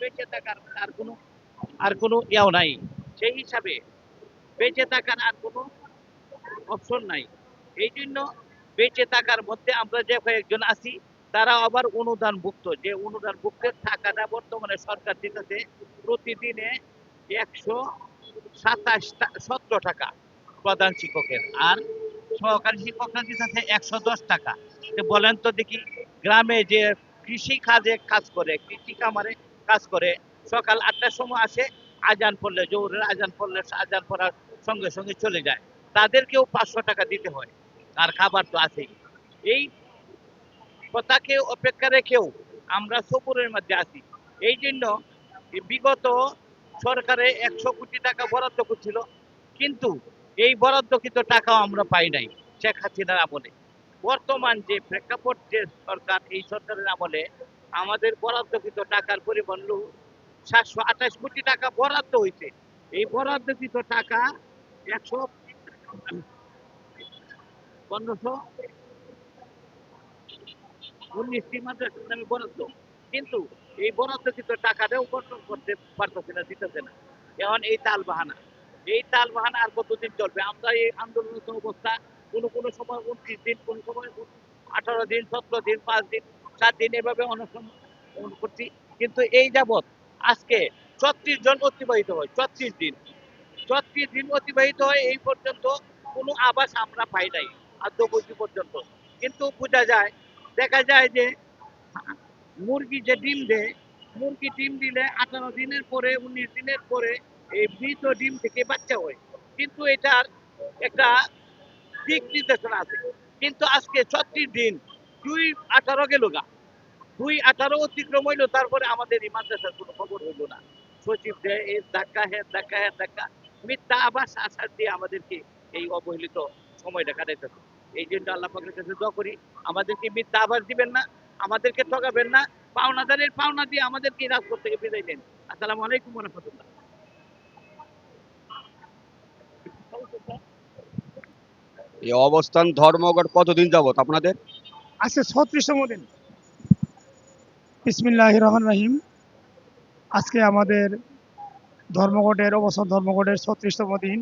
বেঁচে থাকার আর কোনো আর কোনো ইয়াও নাই। সেই হিসাবে বেঁচে থাকার আর কোনো অপশন নাই। এই জন্য বেঁচে থাকার মধ্যে আমরা যে কয়েকজন আছি, তারা আবার অনুদান ভুক্ত যে অনুদান ভুক্তের টাকাটা বর্তমানে সরকার দিতেছে প্রতিদিনে একশো সাতাশ সতেরো টাকা প্রধান শিক্ষকের। আর সহকারী শিক্ষকরা দিতেছে একশো দশ টাকা। বলেন তো দেখি, গ্রামে যে কৃষি কাজে কাজ করে, কৃষি কামারে কাজ করে। সকাল আটটার সময় আসে, আজান পড়লে জোরের আজান পড়লে, আজান পড়ার সঙ্গে সঙ্গে চলে যায়। তাদেরকেও পাঁচশো টাকা দিতে হয়, আর খাবার তো আছেই। এই কথাকে অপেক্ষা রেখেও আমরা সবুরের মধ্যে আছি। এই জন্য বিগত সরকারে একশো কোটি টাকা বরাদ্দ করছিল, কিন্তু এই বরাদ্দকৃত টাকাও আমরা পাই নাই, শেখ হাসিনার আমলে। বর্তমান যে প্রেক্ষাপট যে সরকার, এই সরকারের আমলে আমাদের বরাদ্দকৃত টাকার পরিমাণ সাতশো আঠাশ কোটি টাকা বরাদ্দ হয়েছে। এই বরাদ্দকৃত টাকা একশো পনেরোশো উনিশটি মাদ্রাসার নামে বরাদ্দ। কিন্তু এই বরাদ্দকৃত টাকাটাও বন্টন করতে পারতেছে না, দিতেছে না। এখন এই তাল বাহানা। এই তাল বাহানা আর কতদিন চলবে? আমরা এই আন্দোলনত অবস্থা কোনো কোনো সময় উনত্রিশ দিন, কোনো সময় আঠারো দিন, সতেরো দিন, পাঁচ দিন সাত দিন এভাবে অনশন করছি। কিন্তু এই যাবৎ আজকে ছত্রিশ জন অতিবাহিত হয়, ছত্রিশ দিন। ছত্রিশ দিন অতিবাহিত হয়, এই পর্যন্ত কোনো আবাস আমরা পাই নাই, আদ্যবধি পর্যন্ত। কিন্তু বোঝা যায়, দেখা যায় যে মুরগি যে ডিম দেয়, মুরগি ডিম দিলে আঠারো দিনের পরে, উনিশ দিনের পরে এই মৃত ডিম থেকে বাচ্চা হয়। কিন্তু এটার একটা দিক নির্দেশনা আছে। কিন্তু আজকে ছত্রিশ দিন দুই আঠারো গেল গা। দুই আঠারো অতিক্রম হইল, তারপরে আমাদের এই মাদ্রাসার কোনো খবর হইল না। সচিব এর ধাক্কা হ্যাঁ ধাক্কা হ্যাঁ ধাক্কা। মিথ্যা আবাস আশার দিয়ে আমাদেরকে এই অবহেলিত সময়টা কাটাইতেছে। এই জন্য আল্লাহ পাকের কাছে দোয়া করি, আমাদেরকে মিথ্যা আবাস দিবেন না, আমাদেরকে ঠকাবেন না পাওনাদারের পাওনা দিয়ে আমাদেরকে রাজপথ থেকে বিদায় দেন আসসালামু আলাইকুম রহমতুল্লাহ। এই অবস্থান ধর্মঘট কতদিন যাবত আপনাদের? আজকে ছত্রিশতম দিন। ইসমিল্লাহ রহমান রহিম। আজকে আমাদের ধর্মঘটের, অবসর ধর্মঘটের ছত্রিশতম দিন।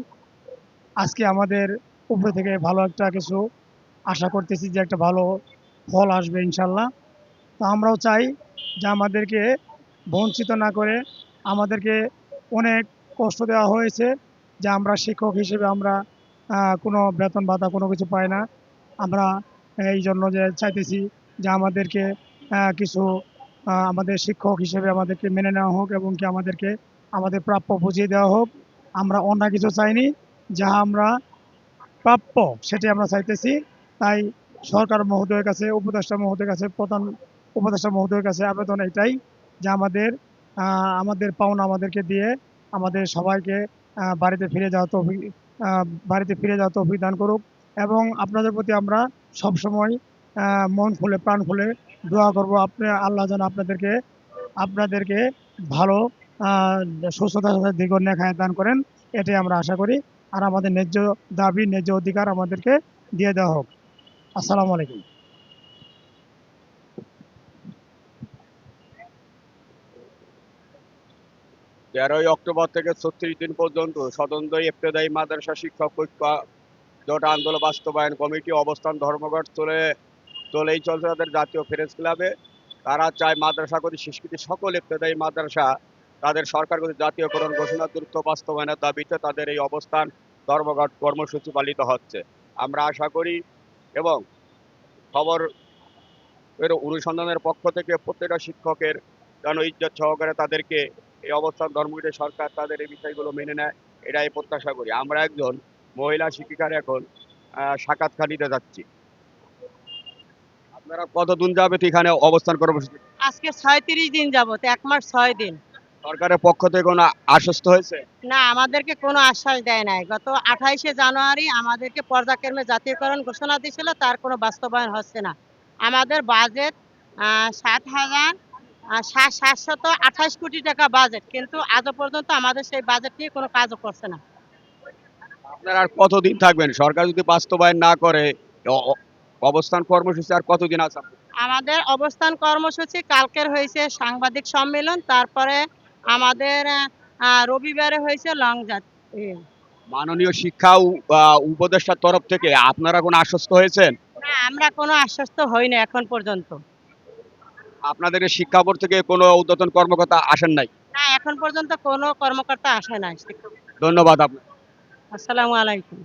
আজকে আমাদের উপরে থেকে ভালো একটা কিছু আশা করতেছি যে একটা ভালো ফল আসবে ইনশাল্লাহ। তো আমরাও চাই যে আমাদেরকে বঞ্চিত না করে আমাদেরকে অনেক কষ্ট দেওয়া হয়েছে যে আমরা শিক্ষক হিসেবে আমরা কোনো বেতন ভাতা কোনো কিছু পাই না। আমরা এই জন্য যে চাইতেছি যে আমাদেরকে কিছু আমাদের শিক্ষক হিসেবে আমাদেরকে মেনে নেওয়া হোক এবং কি আমাদেরকে আমাদের প্রাপ্য বুঝিয়ে দেওয়া হোক। আমরা অন্য কিছু চাইনি, যা আমরা প্রাপ্য সেটি আমরা চাইতেছি। তাই সরকার মহোদয়ের কাছে, উপদেষ্টা মহোদয়ের কাছে, প্রধান উপদেষ্টা মহোদয়ের কাছে আবেদন এটাই যে আমাদের আমাদের পাওনা আমাদেরকে দিয়ে আমাদের সবাইকে বাড়িতে ফিরে যাওয়া তৌফিক বাড়িতে ফিরে যাওয়া তৌফিক দান করুক। এবং আপনাদের প্রতি আমরা সবসময় মন খুলে, প্রাণ খুলে দোয়া করব। আপনি, আল্লাহ যেন আপনাদেরকে আপনাদেরকে ভালো সুস্থতার সাথে দীর্ঘ নেখায় দান করেন। এটাই আমরা আশা করি। আর আমাদের ন্যায্য দাবি, ন্যায্য অধিকার আমাদেরকে দিয়ে দেওয়া হোক। আসসালামু আলাইকুম। তেরোই অক্টোবর থেকে ছত্রিশ দিন পর্যন্ত স্বতন্ত্র ইফতেদায়ী মাদ্রাসা শিক্ষক ঐক্য জোট আন্দোলন বাস্তবায়ন কমিটি, অবস্থান, ধর্মঘট চলে, চলেই চলছে তাদের জাতীয় প্রেস ক্লাবে। তারা চায় মাদ্রাসা কর্তৃক স্বীকৃতি সকল ইফতেদায়ী মাদ্রাসা তাদের সরকার জাতীয়করণ ঘোষণা দ্রুত বাস্তবায়নের দাবিতে তাদের এই অবস্থান, ধর্মঘট কর্মসূচি পালিত হচ্ছে। আমরা আশা করি এবং খবর এর অনুসন্ধানের পক্ষ থেকে প্রত্যেকটা শিক্ষকের যেন ইজ্জত সহকারে তাদেরকে এই অবস্থান ধর্মঘটে সরকার তাদের এই বিষয়গুলো মেনে নেয়, এটাই প্রত্যাশা করি। আমরা একজন মহিলা শিক্ষিকার এখন আহ, সাক্ষাৎকার যাচ্ছি। আপনারা কতদিন যাবে এখানে অবস্থান কর্মসূচি আজকে ছয়ত্রিশ দিন যাবত এক মাস ছয় দিন। সরকারের পক্ষ থেকে কোনো আশ্বস্ত হয়েছে? না আমাদেরকে কোনো আশ্বাস দেয় নাই। গত আঠাইশে জানুয়ারি আমাদেরকে পর্যায়ক্রমে জাতীয়করণ ঘোষণা দিয়েছিল তার কোনো বাস্তবায়ন হচ্ছে না। আমাদের বাজেট সাত হাজার সাত সাতশত আঠাশ কোটি টাকা বাজেট কিন্তু আজও পর্যন্ত আমাদের সেই বাজেট নিয়ে কোনো কাজও করছে না। আপনারা আর কতদিন থাকবেন? সরকার যদি বাস্তবায়ন না করে অবস্থান কর্মসূচি আর কতদিন আছে? আমাদের অবস্থান কর্মসূচি কালকের হয়েছে সাংবাদিক সম্মেলন তারপরে আমাদের রবিবারে হয়েছে লং জার্নি। মাননীয় শিক্ষা উপদেষ্টার তরফ থেকে আপনারা কোনো আশ্বস্ত হয়েছেন? না আমরা কোনো আশ্বস্ত হইনি এখন পর্যন্ত। আপনাদের শিক্ষা বোর্ড থেকে কোনো ঊর্ধ্বতন কর্মকর্তা আসেন নাই? না এখন পর্যন্ত কোনো কর্মকর্তা আসে নাই। ধন্যবাদ আপনার আসসালামু আলাইকুম।